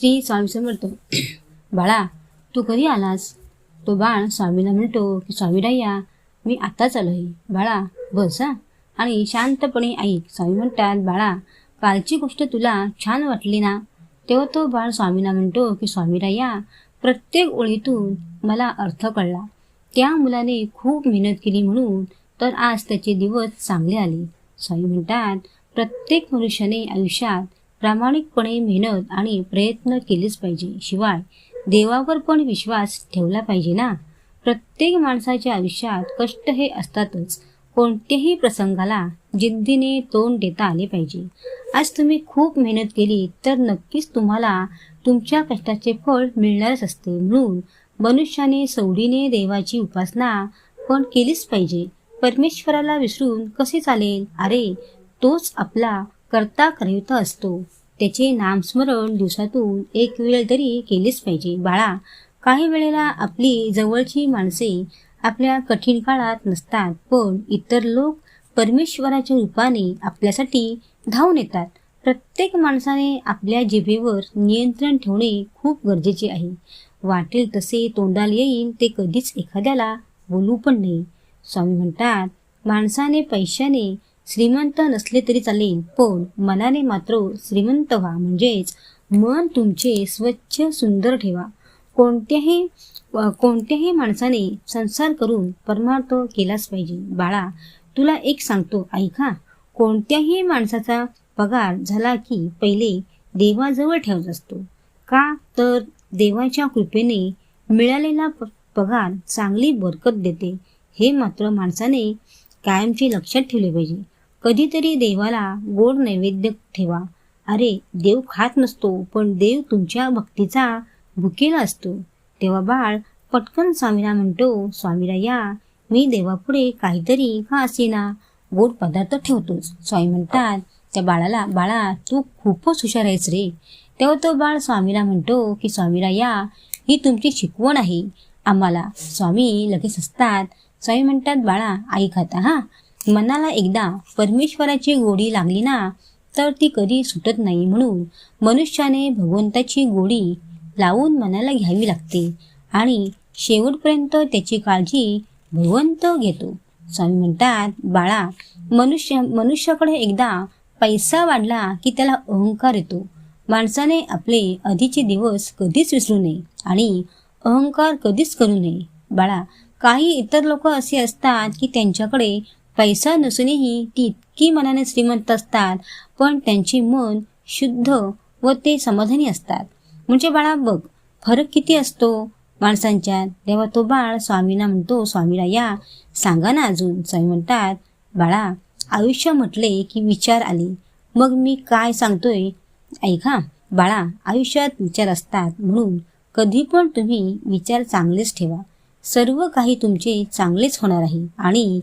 श्री स्वामी समर्थ. बाळा तू कधी आलास? तो बाळ स्वामीला म्हणतो की स्वामीराया मी आत्ताच आलो आहे बाळा बस हा. आणि शांतपणे ऐक स्वामी म्हणतात बाळा कालची गोष्ट तुला छान वाटली ना? तेव्हा तो बाळ स्वामीला म्हणतो की स्वामीराया प्रत्येक ओळीतून मला अर्थ कळला. त्या मुलाने खूप मेहनत केली म्हणून तर आज त्याचे दिवस चांगले आले. स्वामी म्हणतात प्रत्येक मनुष्याने आयुष्यात प्रामाणिकपणे मेहनत आणि प्रयत्न केलेच पाहिजे. शिवाय देवावर पण विश्वास ठेवला पाहिजे ना? प्रत्येक माणसाच्या आयुष्यात कष्ट हे असतातच. कोणत्याही प्रसंगाला जिद्दीने तोंड देता आले पाहिजे. आज तुम्ही खूप मेहनत केली तर नक्कीच तुम्हाला तुमच्या कष्टाचे फळ मिळणारच असते. म्हणून मनुष्याने सवडीने देवाची उपासना पण केलीच पाहिजे. परमेश्वराला विसरून कसे चालेल? अरे तोच आपला करता करिता असतो. त्याचे नामस्मरण दिवसातून एक वेळ तरी केलेच पाहिजे. बाळा काही वेळेला आपली जवळची माणसे आपल्या कठीण काळात नसतात पण इतर लोक परमेश्वराच्या रूपाने आपल्यासाठी धावून येतात. प्रत्येक माणसाने आपल्या जिभेवर नियंत्रण ठेवणे खूप गरजेचे आहे. वाटेल तसे तोंडाला येईल ते कधीच एखाद्याला बोलू पण नाही स्वामी म्हणतात माणसाने पैशाने श्रीमंत नसले तरी चालेल पण मनाने मात्र श्रीमंत व्हा. म्हणजेच मन तुमचे स्वच्छ सुंदर ठेवा. कोणत्याही कोणत्याही माणसाने संसार करून परमार्थ केलाच पाहिजे. बाळा तुला एक सांगतो ऐका कोणत्याही माणसाचा पगार झाला की पहिले देवाजवळ ठेवत असतो. का तर देवाच्या कृपेने मिळालेला प पगार चांगली बरकत देते. हे मात्र माणसाने कायमचे लक्षात ठेवले पाहिजे. कधीतरी देवाला गोड नैवेद्य ठेवा. अरे देव खात नसतो पण देव तुमच्या भक्तीचा भुकेला असतो. तेव्हा बाळ पटकन स्वामीला म्हणतो स्वामीला या मी देवापुढे काहीतरी का असेना? गोड पदार्थ ठेवतोच. स्वामी म्हणतात त्या बाळाला बाळा तू खूपच हुशार आहेस रे. तेव्हा तो बाळ स्वामीला म्हणतो की स्वामीला या ही तुमची शिकवण आहे. आम्हाला स्वामी लगेच असतात. स्वामी म्हणतात बाळा आई खाता हा? मनाला एकदा परमेश्वराची गोडी लागली ना तर ती कधी सुटत नाही म्हणून मनुष्याने भगवंताची गोडी लावून मनाला घ्यावी लागते आणि शेवटपर्यंत त्याची काळजी भगवंत घेतो. स्वामी म्हणतात बाळा मनुष्य मनुष्याकडे एकदा पैसा वाढला की त्याला अहंकार येतो. माणसाने आपले आधीचे दिवस कधीच विसरू नये आणि अहंकार कधीच करू नये. बाळा काही इतर लोक असे असतात की त्यांच्याकडे पैसा नसूनही ती इतकी मनाने श्रीमंत असतात पण त्यांचे मन शुद्ध व ते समाधानी असतात. म्हणजे बाळा बघ फरक किती असतो? माणसांच्या तेव्हा तो बाळ स्वामींना म्हणतो स्वामीला या सांगा ना अजून स्वामी म्हणतात. बाळा आयुष्य म्हटले की विचार आले. मग मी काय सांगतोय? ऐका बाळा आयुष्यात विचार असतात म्हणून कधी पण तुम्ही विचार चांगलेच ठेवा. सर्व काही तुमचे चांगलेच होणार आहे आणि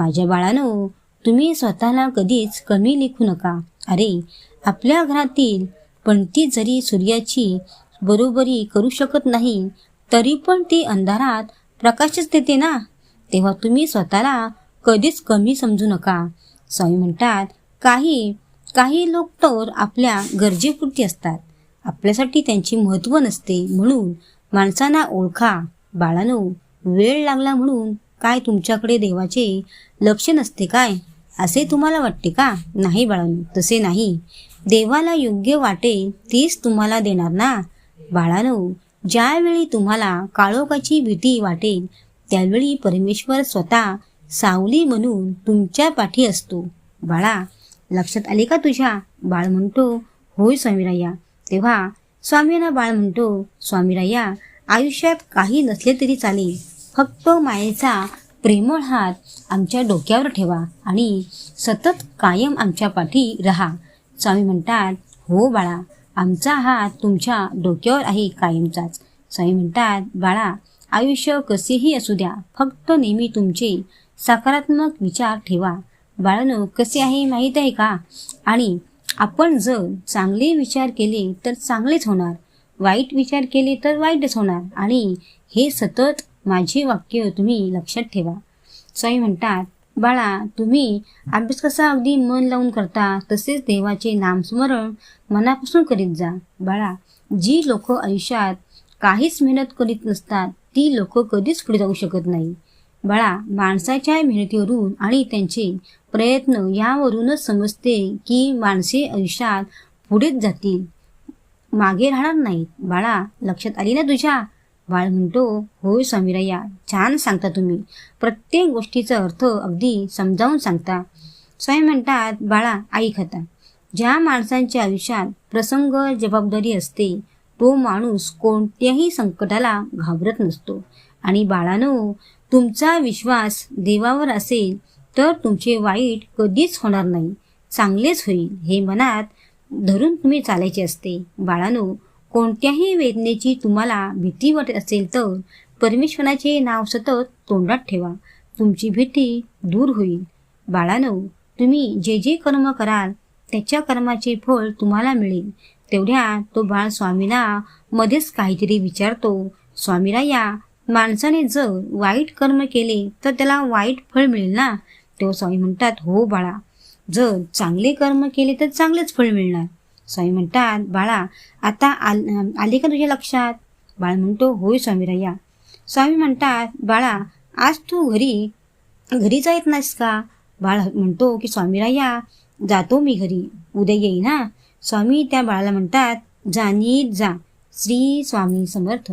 माझ्या बाळानो तुम्ही स्वतःला कधीच कमी लिखू नका. अरे आपल्या घरातील पण ती जरी सूर्याची बरोबरी करू शकत नाही तरी पण ती अंधारात प्रकाशच देते ना? तेव्हा तुम्ही स्वतःला कधीच कमी समजू नका. स्वामी म्हणतात काही काही लोक तर आपल्या गरजेपुरती असतात. आपल्यासाठी त्यांची महत्त्व नसते म्हणून माणसांना ओळखा. बाळानो वेळ लागला म्हणून काय तुमच्याकडे देवाचे लक्ष नसते काय? असे तुम्हाला वाटते का? नाही बाळानो तसे नाही. देवाला योग्य वाटेल तीच तुम्हाला देणार ना? बाळानो ज्यावेळी तुम्हाला काळोखाची भीती वाटेल त्यावेळी परमेश्वर स्वतः सावली म्हणून तुमच्या पाठी असतो. बाळा लक्षात आले का तुझ्या? बाळ म्हणतो होय स्वामीराया. तेव्हा स्वामींना बाळ म्हणतो स्वामीराया आयुष्यात काही नसले तरी चालेल. फक्त मायेचा प्रेमळ हात आमच्या डोक्यावर ठेवा आणि सतत कायम आमच्या पाठी राहा. स्वामी म्हणतात हो बाळा आमचा हात तुमच्या डोक्यावर आहे कायमचाच. स्वामी म्हणतात बाळा आयुष्य कसेही असू द्या फक्त नेहमी तुमचे सकारात्मक विचार ठेवा. बाळानं कसे आहे माहीत आहे का? आणि आपण जर चांगले विचार केले तर चांगलेच होणार. वाईट विचार केले तर वाईटच होणार. आणि हे सतत माझी वाक्य तुम्ही लक्षात ठेवा. स्वामी म्हणतात बाळा तुम्ही अभ्यास कसा अगदी मन लावून करता तसेच देवाचे नामस्मरण मनापासून करीत जा. बाळा जी लोक आयुष्यात काहीच मेहनत करीत नसतात ती लोक कधीच पुढे जाऊ शकत नाही. बाळा माणसाच्या मेहनतीवरून आणि त्यांचे प्रयत्न यावरूनच समजते की माणसे आयुष्यात पुढेच जातील मागे राहणार नाहीत. बाळा लक्षात आली ना तुझ्या? बाळ म्हणतो होय स्वामीराया छान सांगता तुम्ही. प्रत्येक गोष्टीचा अर्थ अगदी समजावून सांगता. स्वामी म्हणतात बाळा आई खाता ज्या माणसांच्या आयुष्यात प्रसंग जबाबदारी असते तो माणूस कोणत्याही संकटाला घाबरत नसतो. आणि बाळानो तुमचा विश्वास देवावर असेल तर तुमचे वाईट कधीच होणार नाही. चांगलेच होईल हे मनात धरून तुम्ही चालायचे असते. बाळानो कोणत्याही वेदनेची तुम्हाला भीती वाटत असेल तर परमेश्वराचे नाव सतत तोंडात ठेवा. तुमची भीती दूर होईल. बाळानो तुम्ही जे जे कर्म कराल त्याच्या कर्माचे फळ तुम्हाला मिळेल. तेवढ्या तो बाळ स्वामीना मध्येच काहीतरी विचारतो. स्वामीला या माणसाने जर वाईट कर्म केले तर त्याला वाईट फळ मिळेल ना? तेव्हा स्वामी म्हणतात हो बाळा जर चांगले कर्म केले तर चांगलेच फळ मिळणार. स्वामी म्हणतात बाळा आता आल आले का तुझ्या लक्षात? बाळ म्हणतो होय स्वामीराया. स्वामी म्हणतात बाळा आज तू घरी घरी जायत नाहीस का? बाळ म्हणतो की स्वामीराया जातो मी घरी उद्या येई ना स्वामी त्या बाळाला म्हणतात जानी जा श्री स्वामी समर्थ.